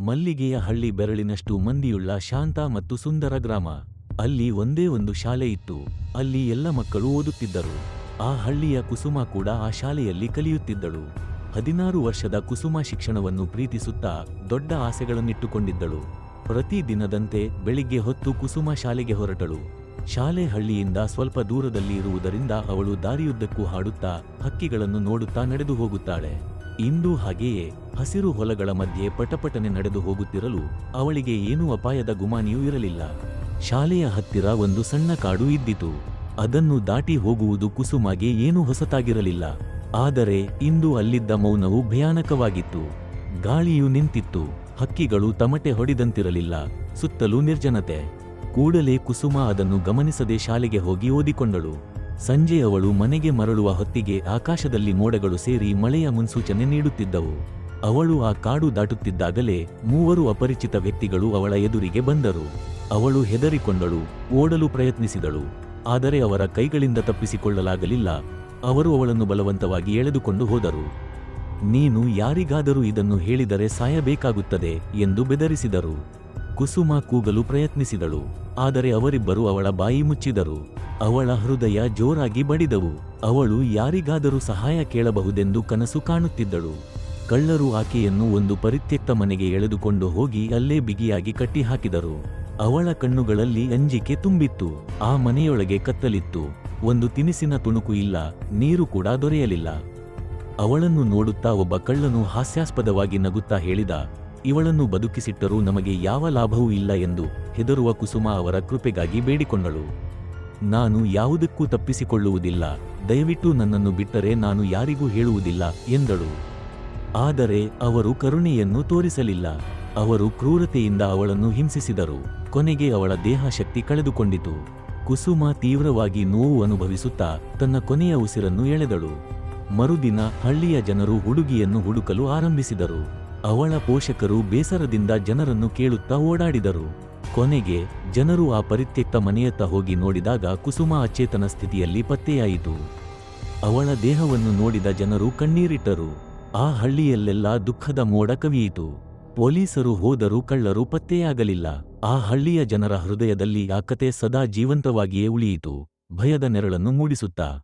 ಮಲ್ಲಿಗೆಯ ಹಳ್ಳಿ ಬೆರಳಿನಷ್ಟು ಮಂದಿಯುಳ್ಳ ಶಾಂತ ಮತ್ತು ಸುಂದರ ಗ್ರಾಮ. ಅಲ್ಲಿ ಒಂದೇ ಒಂದು ಶಾಲೆ ಇತ್ತು. ಅಲ್ಲಿ ಎಲ್ಲ ಮಕ್ಕಳು ಓದುತ್ತಿದ್ದರು. ಆ ಹಳ್ಳಿಯ ಕುಸುಮ ಕೂಡ ಆ ಶಾಲೆಯಲ್ಲಿ ಕಲಿಯುತ್ತಿದ್ದಳು. ಹದಿನಾರು ವರ್ಷದ ಕುಸುಮ ಶಿಕ್ಷಣವನ್ನು ಪ್ರೀತಿಸುತ್ತಾ ದೊಡ್ಡ ಆಸೆಗಳನ್ನಿಟ್ಟುಕೊಂಡಿದ್ದಳು. ಪ್ರತಿ ದಿನದಂತೆ ಬೆಳಿಗ್ಗೆ ಹೊತ್ತು ಕುಸುಮ ಶಾಲೆಗೆ ಹೊರಟಳು. ಶಾಲೆ ಹಳ್ಳಿಯಿಂದ ಸ್ವಲ್ಪ ದೂರದಲ್ಲಿ ಇರುವುದರಿಂದ ಅವಳು ದಾರಿಯುದ್ದಕ್ಕೂ ಹಾಡುತ್ತಾ ಹಕ್ಕಿಗಳನ್ನು ನೋಡುತ್ತಾ ನಡೆದು ಹೋಗುತ್ತಾಳೆ. ಇಂದು ಹಾಗೆಯೇ ಹಸಿರು ಹೊಲಗಳ ಮಧ್ಯೆ ಪಟಪಟನೆ ನಡೆದು ಹೋಗುತ್ತಿರಲು ಅವಳಿಗೆ ಏನೂ ಅಪಾಯದ ಗುಮಾನಿಯೂ ಇರಲಿಲ್ಲ. ಶಾಲೆಯ ಹತ್ತಿರ ಒಂದು ಸಣ್ಣ ಕಾಡು ಇದ್ದಿತು. ಅದನ್ನು ದಾಟಿ ಹೋಗುವುದು ಕುಸುಮಾಗೆ ಏನೂ ಹೊಸತಾಗಿರಲಿಲ್ಲ. ಆದರೆ ಇಂದು ಅಲ್ಲಿದ್ದ ಮೌನವು ಭಯಾನಕವಾಗಿತ್ತು. ಗಾಳಿಯು ನಿಂತಿತ್ತು. ಹಕ್ಕಿಗಳು ತಮಟೆ ಹೊಡಿದಂತಿರಲಿಲ್ಲ. ಸುತ್ತಲೂ ನಿರ್ಜನತೆ. ಕೂಡಲೇ ಕುಸುಮ ಅದನ್ನು ಗಮನಿಸದೆ ಶಾಲೆಗೆ ಹೋಗಿ ಓದಿಕೊಂಡಳು. ಸಂಜೆ ಅವಳು ಮನೆಗೆ ಮರಳುವ ಹೊತ್ತಿಗೆ ಆಕಾಶದಲ್ಲಿ ಮೋಡಗಳು ಸೇರಿ ಮಳೆಯ ಮುನ್ಸೂಚನೆ ನೀಡುತ್ತಿದ್ದವು. ಅವಳು ಆ ಕಾಡು ದಾಟುತ್ತಿದ್ದಾಗಲೇ ಮೂವರು ಅಪರಿಚಿತ ವ್ಯಕ್ತಿಗಳು ಅವಳ ಎದುರಿಗೆ ಬಂದರು. ಅವಳು ಹೆದರಿಕೊಂಡಳು, ಓಡಲು ಪ್ರಯತ್ನಿಸಿದಳು. ಆದರೆ ಅವರ ಕೈಗಳಿಂದ ತಪ್ಪಿಸಿಕೊಳ್ಳಲಾಗಲಿಲ್ಲ. ಅವರು ಅವಳನ್ನು ಬಲವಂತವಾಗಿ ಎಳೆದುಕೊಂಡು ಹೋದರು. ನೀನು ಯಾರಿಗಾದರೂ ಇದನ್ನು ಹೇಳಿದರೆ ಸಾಯಬೇಕಾಗುತ್ತದೆ ಎಂದು ಬೆದರಿಸಿದರು. ಕುಸುಮ ಕೂಗಲು ಪ್ರಯತ್ನಿಸಿದಳು. ಆದರೆ ಅವರಿಬ್ಬರು ಅವಳ ಬಾಯಿ ಮುಚ್ಚಿದರು. ಅವಳ ಹೃದಯ ಜೋರಾಗಿ ಬಡಿದವು. ಅವಳು ಯಾರಿಗಾದರೂ ಸಹಾಯ ಕೇಳಬಹುದೆಂದು ಕನಸು ಕಾಣುತ್ತಿದ್ದಳು. ಕಳ್ಳರು ಆಕೆಯನ್ನು ಒಂದು ಪರಿತ್ಯಕ್ತ ಮನೆಗೆ ಎಳೆದುಕೊಂಡು ಹೋಗಿ ಅಲ್ಲೇ ಬಿಗಿಯಾಗಿ ಕಟ್ಟಿಹಾಕಿದರು. ಅವಳ ಕಣ್ಣುಗಳಲ್ಲಿ ಅಂಜಿಕೆ ತುಂಬಿತ್ತು. ಆ ಮನೆಯೊಳಗೆ ಕತ್ತಲಿತ್ತು. ಒಂದು ತಿನಿಸಿನ ತುಣುಕು ಇಲ್ಲ. ನೀರು ಕೂಡ ದೊರೆಯಲಿಲ್ಲ. ಅವಳನ್ನು ನೋಡುತ್ತಾ ಒಬ್ಬ ಕಳ್ಳನು ಹಾಸ್ಯಾಸ್ಪದವಾಗಿ ನಗುತ್ತಾ ಹೇಳಿದ ಇವಳನ್ನು ಬದುಕಿಸಿಟ್ಟರೂ ನಮಗೆ ಯಾವ ಲಾಭವೂ ಇಲ್ಲ ಎಂದು ಹೆದರುವ ಕುಸುಮ ಅವರ ಕೃಪೆಗಾಗಿ ಬೇಡಿಕೊಂಡಳು. ನಾನು ಯಾವುದಕ್ಕೂ ತಪ್ಪಿಸಿಕೊಳ್ಳುವುದಿಲ್ಲ, ದಯವಿಟ್ಟು ನನ್ನನ್ನು ಬಿಟ್ಟರೆ ನಾನು ಯಾರಿಗೂ ಹೇಳುವುದಿಲ್ಲ ಎಂದಳು. ಆದರೆ ಅವರು ಕರುಣೆಯನ್ನು ತೋರಿಸಲಿಲ್ಲ, ಅವರು ಕ್ರೂರತೆಯಿಂದ ಅವಳನ್ನು ಹಿಂಸಿಸಿದರು, ಕೊನೆಗೆ ಅವಳ ದೇಹಶಕ್ತಿ ಕಳೆದುಕೊಂಡಿತು. ಕುಸುಮ ತೀವ್ರವಾಗಿ ನೋವು ಅನುಭವಿಸುತ್ತಾ ತನ್ನ ಕೊನೆಯ ಉಸಿರನ್ನು ಎಳೆದಳು. ಮರುದಿನ ಹಳ್ಳಿಯ ಜನರು ಹುಡುಗಿಯನ್ನು ಹುಡುಕಲು ಆರಂಭಿಸಿದರು. ಅವಳ ಪೋಷಕರು ಬೇಸರದಿಂದ ಜನರನ್ನು ಕೇಳುತ್ತಾ ಓಡಾಡಿದರು. ಕೊನೆಗೆ ಜನರು ಆ ಪರಿತ್ಯಕ್ತ ಮನೆಯತ್ತ ಹೋಗಿ ನೋಡಿದಾಗ ಕುಸುಮ ಅಚೇತನ ಸ್ಥಿತಿಯಲ್ಲಿ ಪತ್ತೆಯಾಯಿತು. ಅವಳ ದೇಹವನ್ನು ನೋಡಿದ ಜನರು ಕಣ್ಣೀರಿಟ್ಟರು. ಆ ಹಳ್ಳಿಯಲ್ಲೆಲ್ಲ ದುಃಖದ ಮೋಡ ಕವಿಯಿತು. ಪೊಲೀಸರು ಹೋದರೂ ಕಳ್ಳರು ಪತ್ತೆಯಾಗಲಿಲ್ಲ. ಆ ಹಳ್ಳಿಯ ಜನರ ಹೃದಯದಲ್ಲಿ ಆ ಕತೆ ಸದಾ ಜೀವಂತವಾಗಿಯೇ ಉಳಿಯಿತು. ಭಯದ ನೆರಳನ್ನು ಮೂಡಿಸುತ್ತಾ